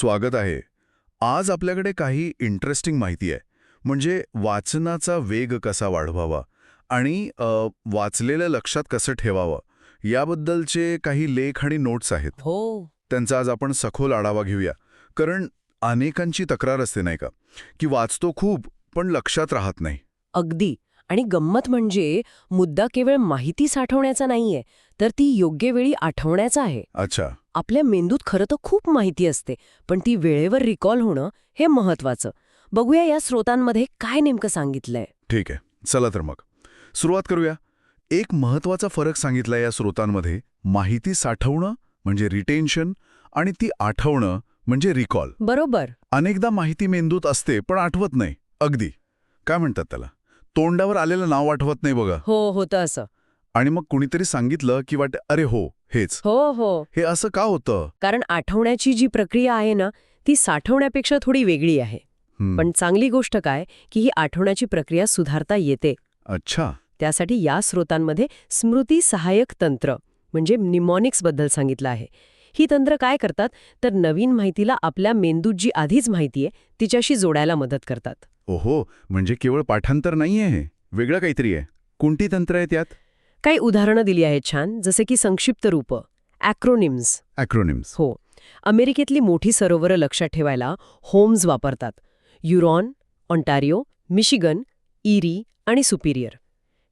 स्वागत आहे. आज आपल्याकडे काही इंटरेस्टिंग माहिती आहे. म्हणजे वाचनाचा वेग कसा वाढवावा आणि वाचलेलं लक्षात कसं ठेवावं याबद्दलचे काही लेख आणि नोट्स आहेत. हो. त्यांचा आज आपण सखोल आढावा घेऊया. कारण अनेकांची तक्रार असते नाही का? की वाचतो खूप पण लक्षात राहत नाही. अगदी. आणि गंमत म्हणजे मुद्दा केवळ माहिती साठवण्याचा नाहीये तर ती योग्य वेळी आठवण्याचा आहे. अच्छा. आपल्या मेंदूत खरं तर खूप माहिती असते पण ती वेळेवर रिकॉल होणं हे महत्वाचं बघूया या स्रोतांमध्ये काय नेमकं सांगितलंय. ठीक आहे चला तर मग. सुरुवात करूया. एक महत्त्वाचा फरक सांगितला या स्रोतांमध्ये माहिती साठवणं म्हणजे रिटेन्शन आणि ती आठवणं म्हणजे रिकॉल बरोबर. अनेकदा माहिती मेंदूत असते पण आठवत नाही. अगदी. काय म्हणतात त्याला? तोंडावर आलेलं नाव आठवत नाही बघा. हो होतं असं. आणि मग कुणीतरी सांगितलं की वाटते अरे हो हेच. हो हो. हे असं का होतं? कारण आठवण्याची जी प्रक्रिया आहे ना ती साठवण्यापेक्षा थोडी वेगळी आहे. हं, पण चांगली गोष्ट काय की ही आठवण्याची प्रक्रिया सुधारता येते. अच्छा. त्यासाठी या स्रोतांमध्ये स्मृती सहाय्यक तंत्र म्हणजे निमॉनिक्सबद्दल सांगितलं आहे. ही तंत्र काय करतात? तर नवीन माहितीला आपल्या मेंदूत जी आधीच माहिती आहे तिच्याशी जोडायला मदत करतात. ओहो म्हणजे केवळ पाठांतर नाहीये हे. वेगळं काहीतरी आहे. कोणती तंत्र आहेत यात? काही उदाहरणं दिली आहेत छान जसे की संक्षिप्त रूप ॲक्रोनिम्स अॅक्रोनिम्स हो. अमेरिकेतली मोठी सरोवरं लक्षात ठेवायला होम्स वापरतात. युरॉन ऑन्टारिओ मिशिगन इरी आणि सुपिरियर.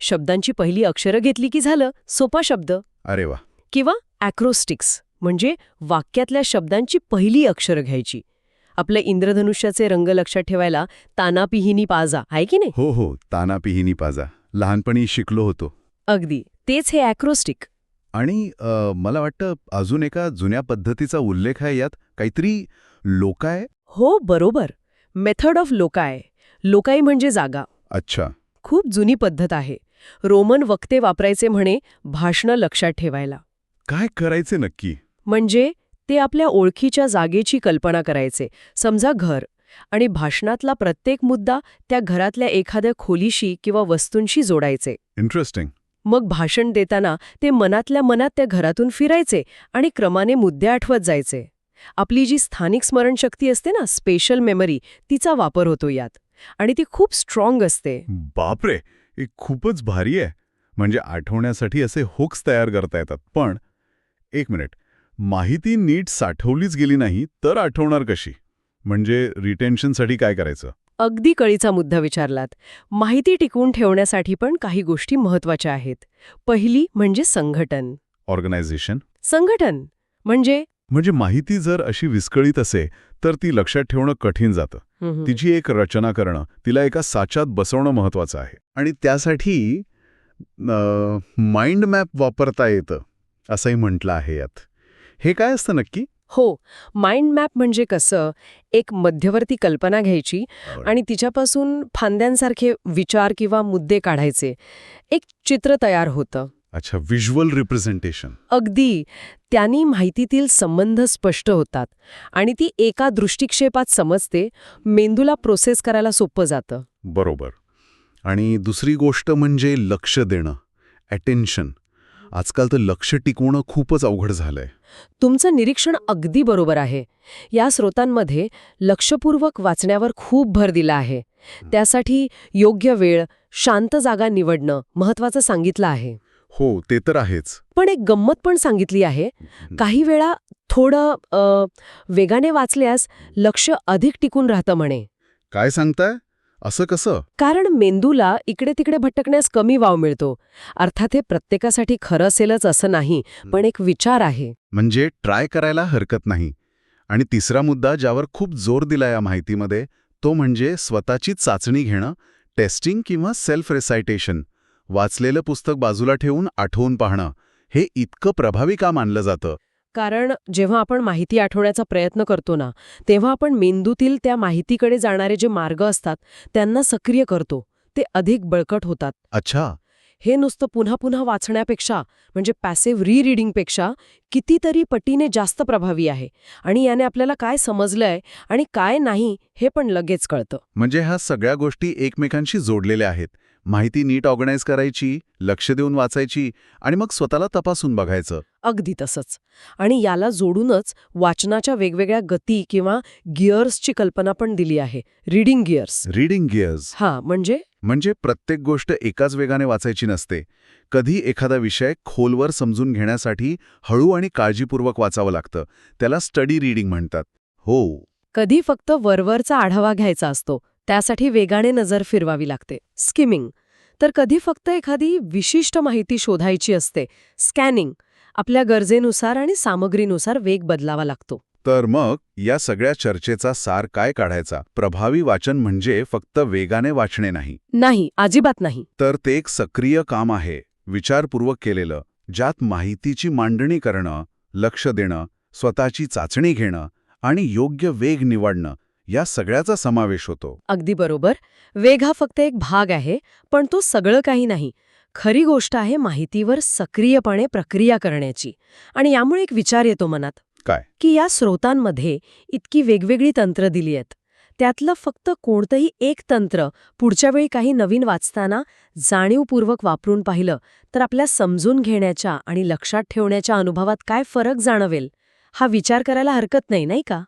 शब्दांची पहिली अक्षरं घेतली की झालं सोपा शब्द. अरे वा. किंवा ॲक्रोस्टिक्स म्हणजे वाक्यातल्या शब्दांची पहिली अक्षरं घ्यायची. आपल्या इंद्रधनुष्याचे रंग लक्षात ठेवायला तानापिहिनी पाजा आहे की नाही? हो हो ताना पिहिनी पाजा. लहानपणी शिकलो होतो. अगदी. तेच हे ॲक्रोस्टिक. आणि अ, मला वाटतं अजून एका जुन्या पद्धतीचा उल्लेख आहे यात. काहीतरी लोकाय? हो बरोबर. Method of लोकाय. लोकाई म्हणजे जागा. अच्छा. खूप जुनी पद्धत आहे. रोमन वक्ते वापरायचे म्हणे भाषणं लक्षात ठेवायला. काय करायचे नक्की? म्हणजे ते आपल्या ओळखीच्या जागेची कल्पना करायचे. समजा घर. आणि भाषणातला प्रत्येक मुद्दा त्या घरातल्या एखाद्या खोलीशी किंवा वस्तूंशी जोडायचे. इंटरेस्टिंग मग भाषण देताना ते मनातल्या मनात त्या घरातून फिरायचे आणि क्रमाने मुद्दे आठवत जायचे. आपली जी स्थानिक स्मरणशक्ती असते ना स्पेशल मेमरी तिचा वापर होतो यात. आणि ती खूप स्ट्रॉंग असते. बापरे! हे खूपच भारी आहे. म्हणजे आठवण्यासाठी असे हुक्स तयार करता येतात. पण एक मिनिट. माहिती नीट साठवलीच गेली नाही तर आठवणार कशी? म्हणजे रिटेन्शनसाठी काय करायचं? अगदी कळीचा मुद्दा विचारलात. माहिती टिकवून ठेवण्यासाठी पण काही गोष्टी महत्त्वाच्या आहेत. पहिली म्हणजे संघटन. ऑर्गनायझेशन? संघटन. म्हणजे? म्हणजे माहिती जर अशी विस्कळीत असे तर ती लक्षात ठेवणं कठीण जातं. तिची एक रचना करणं तिला एका साच्यात बसवणं महत्वाचं आहे. आणि त्यासाठी माइंड मॅप वापरता येतं असंही म्हटलं आहे यात. हे काय असतं नक्की? हो माइंड मॅप म्हणजे कसं? एक मध्यवर्ती कल्पना घ्यायची आणि तिच्यापासून फांद्यांसारखे विचार किंवा मुद्दे काढायचे. एक चित्र तयार होतं. अच्छा व्हिज्युअल रिप्रेझेंटेशन अगदी. त्यांनी माहितीतील संबंध स्पष्ट होतात आणि ती एका दृष्टिक्षेपात समजते मेंदूला प्रोसेस करायला सोपं जातं. बरोबर. आणि दुसरी गोष्ट म्हणजे लक्ष देणं अटेन्शन आजकाल तर लक्ष टिकवणं खूपच अवघड झालंय. तुमचं निरीक्षण अगदी बरोबर आहे. या स्रोतांमध्ये लक्षपूर्वक वाचण्यावर खूप भर दिला आहे. त्यासाठी योग्य वेळ शांत जागा निवडणं महत्वाचं सांगितलं आहे. हो ते तर आहेच. पण एक गंमत पण सांगितली आहे. काही वेळा थोडं अ, वेगाने वाचल्यास लक्ष अधिक टिकून राहतं म्हणे. काय सांगताय? असं कसं? कारण मेंदूला इकडे तिकडे भटकण्यास कमी वाव मिळतो. अर्थात हे प्रत्येकासाठी खरं असेलच असं नाही पण एक विचार आहे. म्हणजे ट्राय करायला हरकत नाही. आणि तिसरा मुद्दा ज्यावर खूप जोर दिला या माहितीमध्ये तो म्हणजे स्वतःची चाचणी घेणं टेस्टिंग किंवा सेल्फ रेसायटेशन वाचलेलं पुस्तक बाजूला ठेवून आठवून पाहणं हे इतकं प्रभावी का मानलं जातं. कारण जेव्हा आपण माहिती आठवण्याचा प्रयत्न करतो ना तेव्हा आपण मेंदूतील त्या माहितीकडे जाणारे जे मार्ग असतात त्यांना सक्रिय करतो. ते अधिक बळकट होतात. अच्छा. हे नुसतं पुन्हा पुन्हा वाचण्यापेक्षा म्हणजे पॅसिव्ह रीरिडिंगपेक्षा कितीतरी पटीने जास्त प्रभावी आहे. आणि याने आपल्याला काय समजलंय आणि काय नाही हे पण लगेच कळतं. म्हणजे ह्या सगळ्या गोष्टी एकमेकांशी जोडलेल्या आहेत. माहिती नीट ऑर्गनाईज करायची लक्ष देऊन वाचायची आणि मग स्वतःला तपासून बघायचं. अगदी तसंच. आणि याला जोडूनच वाचनाच्या वेगवेगळ्या गती किंवा गिअर्सची कल्पना पण दिली आहे. रीडिंग गिअर्स रीडिंग गिअर्स हा म्हणजे? म्हणजे प्रत्येक गोष्ट एकाच वेगाने वाचायची नसते. कधी एखादा विषय खोलवर समजून घेण्यासाठी हळू आणि काळजीपूर्वक वाचावं लागतं. त्याला स्टडी रीडिंग म्हणतात. हो. कधी फक्त वरवरचा आढावा घ्यायचा असतो. त्यासाठी वेगाने नजर फिरवावी लागते. स्किमिंग. तर कधी फक्त एखादी विशिष्ट माहिती शोधायची असते. स्कॅनिंग. आपल्या गरजेनुसार आणि सामग्रीनुसार वेग बदलावा लागतो. तर मग या सगळ्या चर्चेचा सार काय काढायचा? प्रभावी वाचन म्हणजे फक्त वेगाने वाचणे नाही. नाही अजिबात नाही. तर ते एक सक्रिय काम आहे. विचारपूर्वक केलेलं ज्यात माहितीची मांडणी करणं लक्ष देणं स्वतःची चाचणी घेणं आणि योग्य वेग निवडणं या सगळ्याचा समावेश होतो. अगदी बरोबर. वेग हा फक्त एक भाग आहे पण तो सगळं काही नाही. खरी गोष्ट आहे माहितीवर सक्रियपणे प्रक्रिया करण्याची. आणि यामुळे एक विचार येतो मनात. काय? की या स्रोतांमध्ये इतकी वेगवेगळी तंत्र दिली आहेत. त्यातलं फक्त कोणतंही एक तंत्र पुढच्या वेळी काही नवीन वाचताना जाणीवपूर्वक वापरून पाहिलं तर आपल्या समजून घेण्याच्या आणि लक्षात ठेवण्याच्या अनुभवात काय फरक जाणवेल? हा विचार करायला हरकत नाही नाही का?